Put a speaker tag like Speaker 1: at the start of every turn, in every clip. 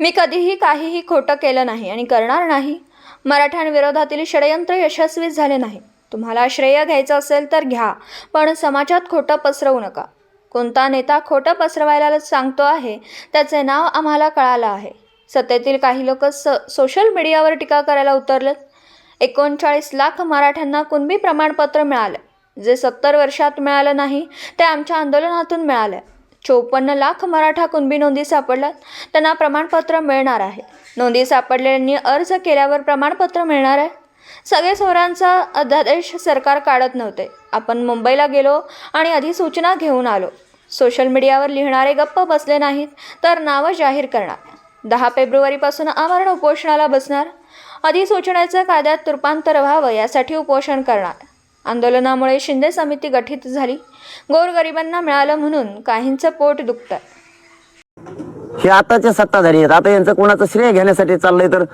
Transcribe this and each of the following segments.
Speaker 1: मी कधीही काहीही खोटं केलं नाही आणि करणार नाही. मराठ्यांविरोधातील षडयंत्र यशस्वी झाले नाही. तुम्हाला श्रेय घ्यायचं असेल तर घ्या पण समाजात खोटं पसरवू नका. कोणता नेता खोटं पसरवायला सांगतो आहे त्याचे नाव आम्हाला कळालं आहे. सत्तेतील काही लोक स सोशल मीडियावर टीका करायला उतरलेत. एकोणचाळीस लाख मराठ्यांना कुणबी प्रमाणपत्र मिळालं. जे सत्तर वर्षात मिळालं नाही ते आमच्या आंदोलनातून मिळालं. चोपन्न लाख मराठा कुणबी नोंदी सापडल्यात. त्यांना प्रमाणपत्र मिळणार आहे. नोंदी सापडलेल्यांनी अर्ज केल्यावर प्रमाणपत्र मिळणार आहे. सगळे सोहरांचा अध्यादेश सरकार काढत नव्हते. आपण मुंबईला गेलो आणि अधिसूचना घेऊन आलो. सोशल मीडियावर लिहिणारे गप्प बसले नाहीत तर नावं जाहीर करणार. दहा फेब्रुवारीपासून आमरण उपोषणाला बसणार. अधिसूचनेचं कायद्यात रूपांतर व्हावं यासाठी उपोषण करणार. आंदोलनामुळे शिंदे समिती गठीत झाली. गोरगरिबांना मिळालं म्हणून काहींचं पोट दुखतं
Speaker 2: हे आताचे सत्ताधारी आहेत. आता यांचं कोणाचं श्रेय घेण्यासाठी चाललंय तर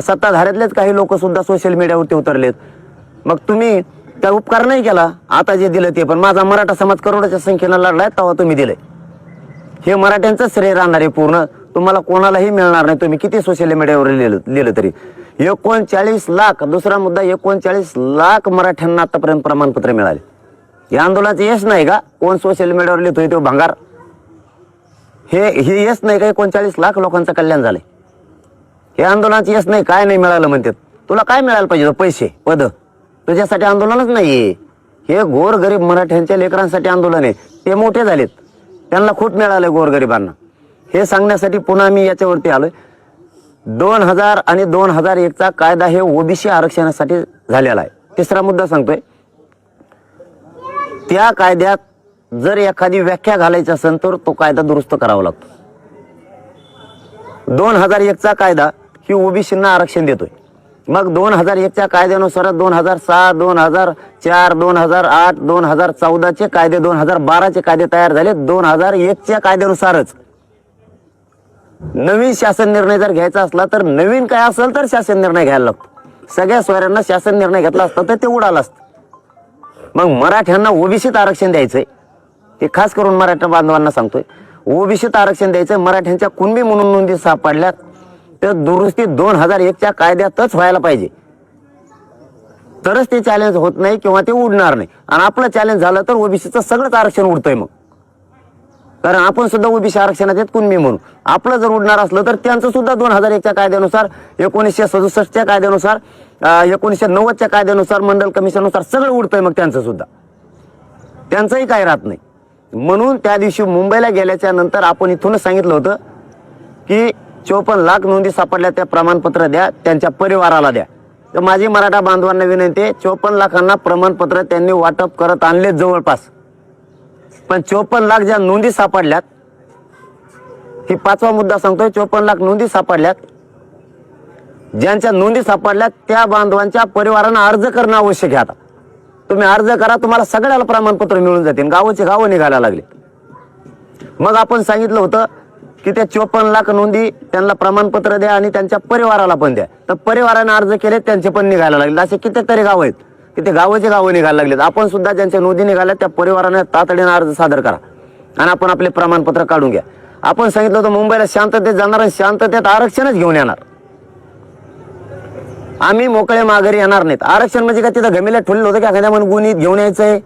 Speaker 2: सत्ताधाऱ्यातलेच काही लोक सुद्धा सोशल मीडियावरती उतरलेत. मग तुम्ही त्या उपकार नाही केला? आता जे दिलं ते पण. माझा मराठा समाज करोडाच्या संख्येनं लढलाय तेव्हा तुम्ही दिले हे मराठ्यांचं श्रेय राहणार आहे पूर्ण. तुम्हाला कोणालाही मिळणार नाही. तुम्ही किती सोशल मीडियावर लिहिलं लिहिलं तरी. एकोणचाळीस लाख दुसरा मुद्दा एकोणचाळीस लाख मराठ्यांना आतापर्यंत प्रमाणपत्र मिळाले. या आंदोलनाचं यश नाही का? कोण सोशल मीडियावर लिहितोय तो भंगार? हे हे यश नाही का? एकोणचाळीस लाख लोकांचं कल्याण झालंय. हे आंदोलनाचं यश नाही काय नाही मिळालं म्हणतात. तुला काय मिळायला पाहिजे? पैसे पद. तुझ्यासाठी आंदोलनच नाहीये. हे गोरगरीब मराठ्यांच्या लेकरांसाठी आंदोलन आहे. ते मोठे झालेत. त्यांना खूप मिळालं गोरगरिबांना. हे सांगण्यासाठी पुन्हा मी याच्यावरती आलोय दोन हजार आणि दोन हजार एकचा कायदा हे ओबीसी आरक्षणासाठी झालेला आहे तिसरा मुद्दा सांगतोय त्या कायद्यात जर एखादी व्याख्या घालायची असेल तर तो कायदा दुरुस्त करावा लागतो दोन हजार एकचा कायदा ही ओबीसींना आरक्षण देतोय मग दोन हजार एकच्या कायद्यानुसार दोन हजार सहा दोन हजार चार दोन हजार आठ दोन हजार चौदाचे कायदे दोन हजार बाराचे कायदे तयार झाले दोन हजार एकच्या कायद्यानुसारच नवीन शासन निर्णय जर घ्यायचा असला तर नवीन काय असेल तर शासन निर्णय घ्यायला लागतो. सगळ्या सोयऱ्यांना शासन निर्णय घेतला असता तर ते उडालं असतं. मग मराठ्यांना ओबीसीत आरक्षण द्यायचंय. ते खास करून मराठा बांधवांना सांगतोय. ओबीसीत आरक्षण द्यायचंय मराठ्यांच्या कुणबी म्हणून नोंदी सापडल्यात तर दुरुस्ती दोन हजार एकच्या कायद्यातच व्हायला पाहिजे. तरच ते चॅलेंज होत नाही किंवा ते उडणार नाही. आणि आपलं चॅलेंज झालं तर ओबीसीचं सगळंच आरक्षण उडतंय मग. कारण आपण सुद्धा ओबीसी आरक्षणात आहेत कुणबी म्हणून. आपलं जर उडणार असलं तर त्यांचं सुद्धा दोन हजार एकच्या कायद्यानुसार एकोणीसशे सदुसष्टच्या कायद्यानुसार एकोणीसशे नव्वदच्या कायद्यानुसार मंडल कमिशननुसार सगळं उडतंय मग त्यांचं सुद्धा. त्यांचंही काय राहत नाही. म्हणून त्या दिवशी मुंबईला गेल्याच्यानंतर आपण इथूनच सांगितलं होतं की चोपन्न लाख नोंदी सापडल्या त्या प्रमाणपत्र द्या त्यांच्या परिवाराला द्या. तर माझी मराठा बांधवांना विनंती आहे चोपन्न लाखांना प्रमाणपत्र त्यांनी वाटप करत आणले जवळपास. पण चोपन्न लाख ज्या नोंदी सापडल्यात ही पाचवा मुद्दा सांगतोय चोपन्न लाख नोंदी सापडल्यात. ज्यांच्या नोंदी सापडल्यात त्या बांधवांच्या परिवारांना अर्ज करणं आवश्यक आहे आता. तुम्ही अर्ज करा तुम्हाला सगळ्याला प्रमाणपत्र मिळून जातील गावाचे गावं निघायला लागले. मग आपण सांगितलं होतं की त्या चोपन्न लाख नोंदी त्यांना प्रमाणपत्र द्या आणि त्यांच्या परिवाराला पण द्या. तर परिवाराने अर्ज केले त्यांचे पण निघायला लागले. असे कितीतरी गाव आहेत. की ते गावाचे गावं निघायला लागलेत. आपण सुद्धा ज्यांच्या नोंदी निघाल्या त्या परिवाराने तातडीने अर्ज सादर करा. आणि आपण आपले प्रमाणपत्र काढून घ्या. आपण सांगितलं होतं मुंबईला शांततेत जाणार आणि शांततेत आरक्षणच घेऊन येणार. आम्ही मोकळे माघारी येणार नाहीत. आरक्षण म्हणजे काय? तिथं गमीला ठेवलेलं होतं की एखाद्या म्हणून गुन्हे घेऊन यायचंय.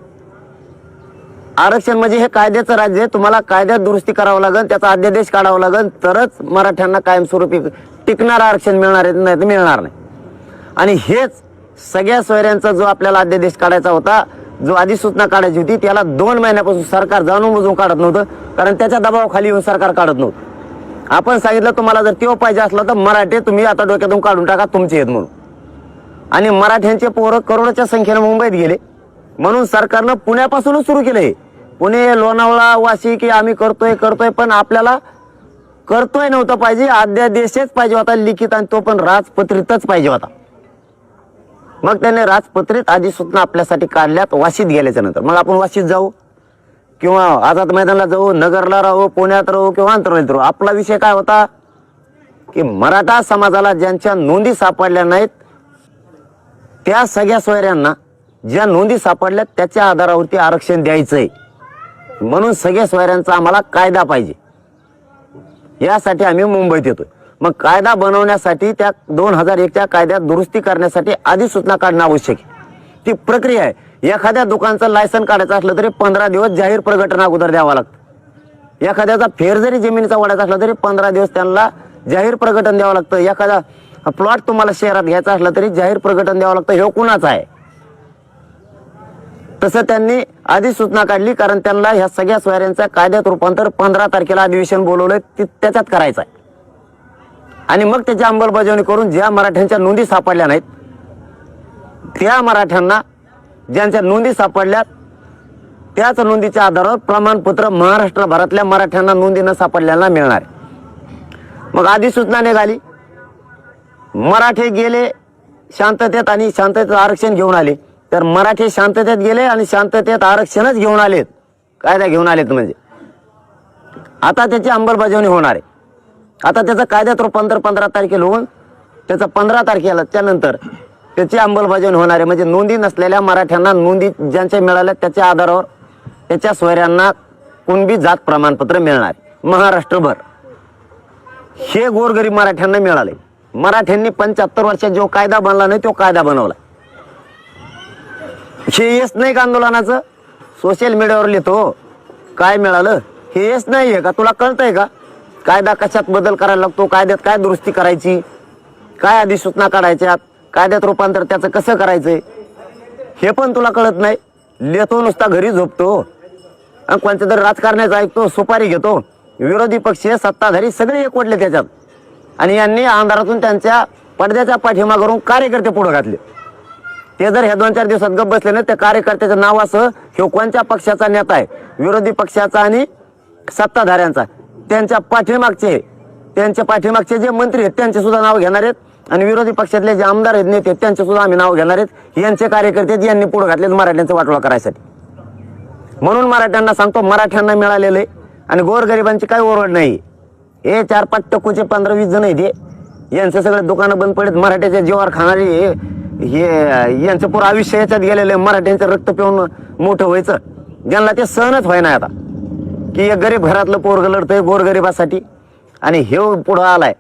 Speaker 2: आरक्षण म्हणजे हे कायद्याचं राज्य आहे. तुम्हाला कायद्यात दुरुस्ती करावं लागेल त्याचा अध्यादेश काढावा लागेल. तरच मराठ्यांना कायमस्वरूपी टिकणार आरक्षण मिळणार नाही तर मिळणार नाही. आणि हेच सगळ्या सोयऱ्यांचा जो आपल्याला अध्यादेश काढायचा होता जो अधिसूचना काढायची होती त्याला दोन महिन्यापासून सरकार जाणून बुजून काढत नव्हतं कारण त्याच्या दबावाखाली येऊन सरकार काढत नव्हतं. आपण सांगितलं तुम्हाला जर तेव्हा पाहिजे असलं तर मराठे तुम्ही आता डोक्यातून काढून टाका तुमचे आहेत म्हणून. आणि मराठ्यांचे पोरं करोडच्या संख्येनं मुंबईत गेले. म्हणून सरकारनं पुण्यापासूनच सुरू केलं हे पुणे लोणावळा वाशी की आम्ही करतोय करतोय पण आपल्याला करतोय नव्हतं पाहिजे अध्यादेशच पाहिजे होता लिखित आणि तो पण राजपत्रितच पाहिजे होता. मग त्याने राजपत्रित अधिसूचना आपल्यासाठी काढल्यात वाशीत गेल्याच्यानंतर. मग आपण वाशीत जाऊ? किंवा आझाद मैदानाला जाऊ नगरला राहू पुण्यात राहू किंवा आंतरराष्ट्रीय राहू? आपला विषय काय होता? की मराठा समाजाला ज्यांच्या नोंदी सापडल्या नाहीत त्या सगळ्या सोयऱ्यांना ज्या नोंदी सापडल्या त्याच्या आधारावरती आरक्षण द्यायचंय. म्हणून सगळ्या सोयऱ्यांचा आम्हाला कायदा पाहिजे. यासाठी आम्ही मुंबईत येतोय. मग कायदा बनवण्यासाठी त्या दोन हजार एकच्या कायद्यात दुरुस्ती करण्यासाठी अधिसूचना काढणं आवश्यक आहे. ती प्रक्रिया आहे. एखाद्या दुकानचं लायसन काढायचं असलं तरी पंधरा दिवस जाहीर प्रगटना अगोदर द्यावं लागतं. एखाद्याचा फेर जरी जमिनीचा वाढायचा असला तरी पंधरा दिवस त्यांना जाहीर प्रगटन द्यावं लागतं. एखादा प्लॉट तुम्हाला शहरात घ्यायचा असला तरी जाहीर प्रगटन द्यावं लागतं. हे कुणाचं आहे? तसं त्यांनी अधिसूचना काढली कारण त्यांना ह्या सगळ्या स्वाऱ्यांचं कायद्यात रूपांतर पंधरा तारखेला अधिवेशन बोलवलंय ती त्याच्यात करायचं आहे. आणि मग त्याची अंमलबजावणी करून ज्या मराठ्यांच्या नोंदी सापडल्या नाहीत त्या मराठ्यांना ज्यांच्या नोंदी सापडल्यात त्याच नोंदीच्या आधारावर प्रमाणपत्र महाराष्ट्रभरातल्या मराठ्यांना नोंदी न सापडलेला मिळणार. आहे. मग अधिसूचना निघाली. मराठे गेले शांततेत आणि शांततेत आरक्षण घेऊन आले. तर मराठे शांततेत गेले आणि शांततेत आरक्षणच घेऊन आलेत. कायदा घेऊन आलेत म्हणजे. आता त्याची अंमलबजावणी होणार आहे. आता त्याचं कायद्यात रूपांतर पंधरा तारखेला होऊन त्याचं पंधरा तारखेला त्यानंतर त्याची अंमलबजावणी होणार आहे. म्हणजे नोंदी नसलेल्या मराठ्यांना नोंदी ज्यांच्या मिळाल्या त्याच्या आधारावर त्याच्या सोयऱ्यांना कुणबी जात प्रमाणपत्र मिळणार. महाराष्ट्रभर. हे गोरगरीब मराठ्यांना मिळाले. मराठ्यांनी पंच्याहत्तर वर्षात जो कायदा बनला नाही तो कायदा बनवला. हे येस नाही का आंदोलनाचं? सोशल मीडियावर लिहितो. काय मिळालं? हे येस नाही आहे का? तुला कळतंय का? कायदा कशात बदल करायला लागतो? कायद्यात काय दुरुस्ती करायची? काय अधिसूचना काढायच्यात? कायद्यात रूपांतर त्याचं कसं करायचंय? हे पण तुला कळत नाही? लिहतो नुसता घरी झोपतो. आणि कोणत्या तरी राजकारण्याचं ऐकतो सुपारी घेतो. विरोधी पक्ष सत्ताधारी सगळे एकवटले त्याच्यात. आणि यांनी आमदारातून त्यांच्या पडद्याच्या पाठीमागरून कार्यकर्ते पुढे घातले. ते जर ह्या दोन चार दिवसात गप बसले ना त्या कार्यकर्त्याच्या नावासह हे कोणत्या पक्षाचा नेता आहे? विरोधी पक्षाचा आणि सत्ताधाऱ्यांचा. त्यांच्या पाठीमागचे त्यांच्या पाठीमागचे जे मंत्री आहेत त्यांचे सुद्धा नाव घेणार आहेत. आणि विरोधी पक्षातले जे आमदार आहेत नेते आहेत त्यांचे सुद्धा आम्ही नाव घेणार आहेत. यांचे कार्यकर्ते आहेत, यांनी पुढे घातलेत मराठ्यांचा वाटोळा करायसाठी. म्हणून मराठ्यांना सांगतो मराठ्यांना मिळालेलं आणि गोरगरिबांची काही ओरड नाही. हे चार पाच टक्कूचे पंधरा वीस जण आहेत हे. यांचं सगळं दुकानं बंद पडत मराठ्याच्या जीवावर खाणारे हे यांचं पुरं आयुष्य याच्यात गेलेलं आहे. मराठ्यांचं रक्त पिऊन मोठं व्हायचं. ज्यांना ते सहनच व्हायना आता. की एक गरीब घरातलं पोरग लढतंय गोरगरिबासाठी. आणि हे पुढं आलाय.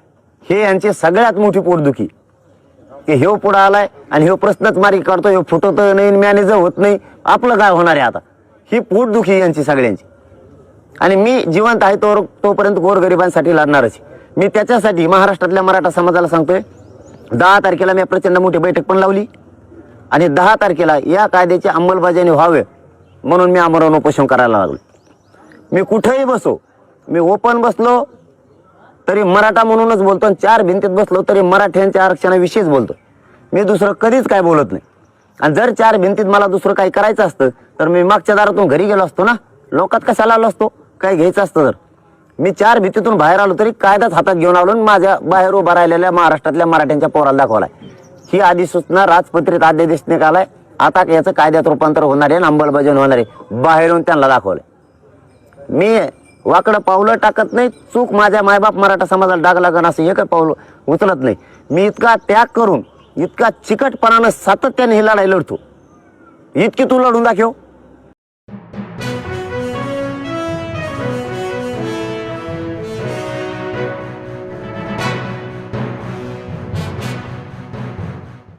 Speaker 2: हे यांची सगळ्यात मोठी पोटदुखी. की हे पुढं आलाय आणि ह्यो प्रश्नच मारी काढतो ह्यो फुटत नाही मॅनेजर होत नाही. आपलं काय होणार आहे आता? ही पोटदुखी यांची सगळ्यांची. आणि मी जिवंत आहे तो तोपर्यंत गोरगरिबांसाठी लढणारच मी त्याच्यासाठी महाराष्ट्रातल्या मराठा समाजाला सांगतोय दहा तारखेला मी प्रचंड मोठी बैठक पण लावली. आणि दहा तारखेला या कायद्याची अंमलबजावणी व्हावे म्हणून मी आमरण उपोषण करायला लागलो मी कुठेही बसो मी ओपन बसलो तरी मराठा म्हणूनच बोलतो आणि चार भिंतीत बसलो तरी मराठ्यांच्या आरक्षणाविषयीच बोलतो. मी दुसरं कधीच काय बोलत नाही. आणि जर चार भिंतीत मला दुसरं काही करायचं असतं तर मी मागच्या दारातून घरी गेलो असतो ना? लोकात कशाला आलो असतो? काय घ्यायचं असतं तर? मी चार भिंतीतून बाहेर आलो तरी कायदाच हातात घेऊन आलो आणि माझ्या बाहेर उभा राहिलेल्या महाराष्ट्रातल्या मराठ्यांच्या पोराला दाखवलाय. ही अधिसूचना राजपत्रित अध्यादेश निघालाय. आता याचं कायद्यात रूपांतर होणार आहे आणि अंमलबजावणी होणार आहे. बाहेरून त्यांना दाखवलंय. मी वाकडं पावलं टाकत नाही चूक माझ्या मायबाप मराठा समाजाला डाग लागण असं हे काय पावलं उचलत नाही. मी इतका त्याग करून इतका चिकटपणानं सातत्याने ही लढाई लढतो. इतकी तू लढून दाखव.